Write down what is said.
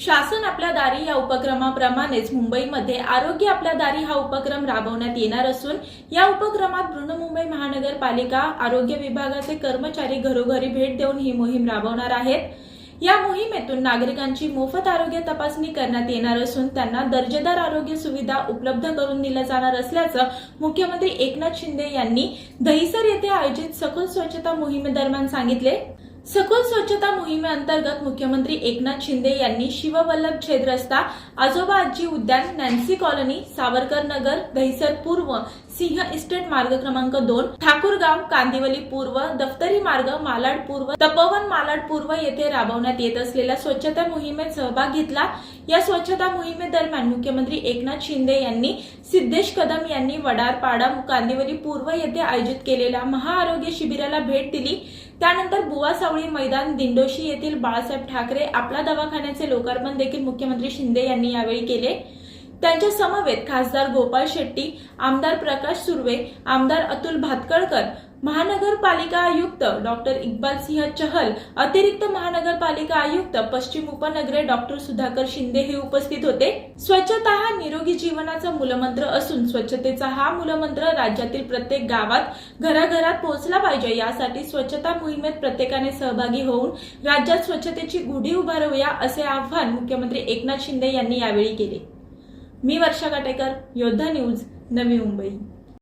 शासन आपल्या दारी या उपक्रमाप्रमाणेच मुंबईमध्ये आरोग्य आपल्या दारी हा उपक्रम राबवण्यात येणार असून या उपक्रमात बृहन्मुंबई महानगरपालिका आरोग्य विभागाचे कर्मचारी घरोघरी भेट देऊन ही मोहीम राबवणार आहेत. या मोहिमेतून नागरिकांची मोफत आरोग्य तपासणी करण्यात येणार असून त्यांना दर्जेदार आरोग्य सुविधा उपलब्ध करून दिल्या जाणार असल्याचं मुख्यमंत्री एकनाथ शिंदे यांनी दहिसर येथे आयोजित सखोल स्वच्छता मोहिमेदरम्यान सांगितले. सखोल स्वच्छता मोहिमेअंतर्गत मुख्यमंत्री एकनाथ शिंदे यांनी शिववल्लभ छेद रस्ता आजोबा आजी उद्यान नॅन्सी कॉलनी सावरकर नगर दहिसर पूर्व सिंह इस्टेट मार्ग क्रमांक दोन ठाकूरगाव कांदिवली पूर्व दफ्तरी मार्ग मालाड पूर्व तपोवन मालाड पूर्व येथे राबवण्यात येत असलेल्या स्वच्छता मोहिमेत सहभाग घेतला. या स्वच्छता मोहिमेदरम्यान मुख्यमंत्री एकनाथ शिंदे यांनी सिद्धेश कदम यांनी वडारपाडा कांदिवली पूर्व येथे आयोजित केलेल्या महाआरोग्य शिबिराला भेट दिली. त्यानंतर बुवा सावळी मैदान दिंडोशी येथील बाळासाहेब ठाकरे आपला दवाखान्याचे लोकार्पण देखील मुख्यमंत्री शिंदे यांनी यावेळी केले. त्यांच्या समवेत खासदार गोपाळ शेट्टी आमदार प्रकाश सुर्वे आमदार अतुल भातकळकर महानगरपालिका आयुक्त डॉक्टर इक्बाल सिंह चहल अतिरिक्त महानगरपालिका आयुक्त पश्चिम उपनगरे डॉक्टर सुधाकर शिंदे हे उपस्थित होते. स्वच्छता हा निरोगी जीवनाचा मूलमंत्र असून स्वच्छतेचा हा मूलमंत्र राज्यातील प्रत्येक गावात घराघरात पोहोचला पाहिजे. यासाठी स्वच्छता मोहिमेत प्रत्येकाने सहभागी होऊन राज्यात स्वच्छतेची गुढी उभारूया असे आव्हान मुख्यमंत्री एकनाथ शिंदे यांनी यावेळी केले. मी वर्षा काटेकर योद्धा न्यूज नवी मुंबई.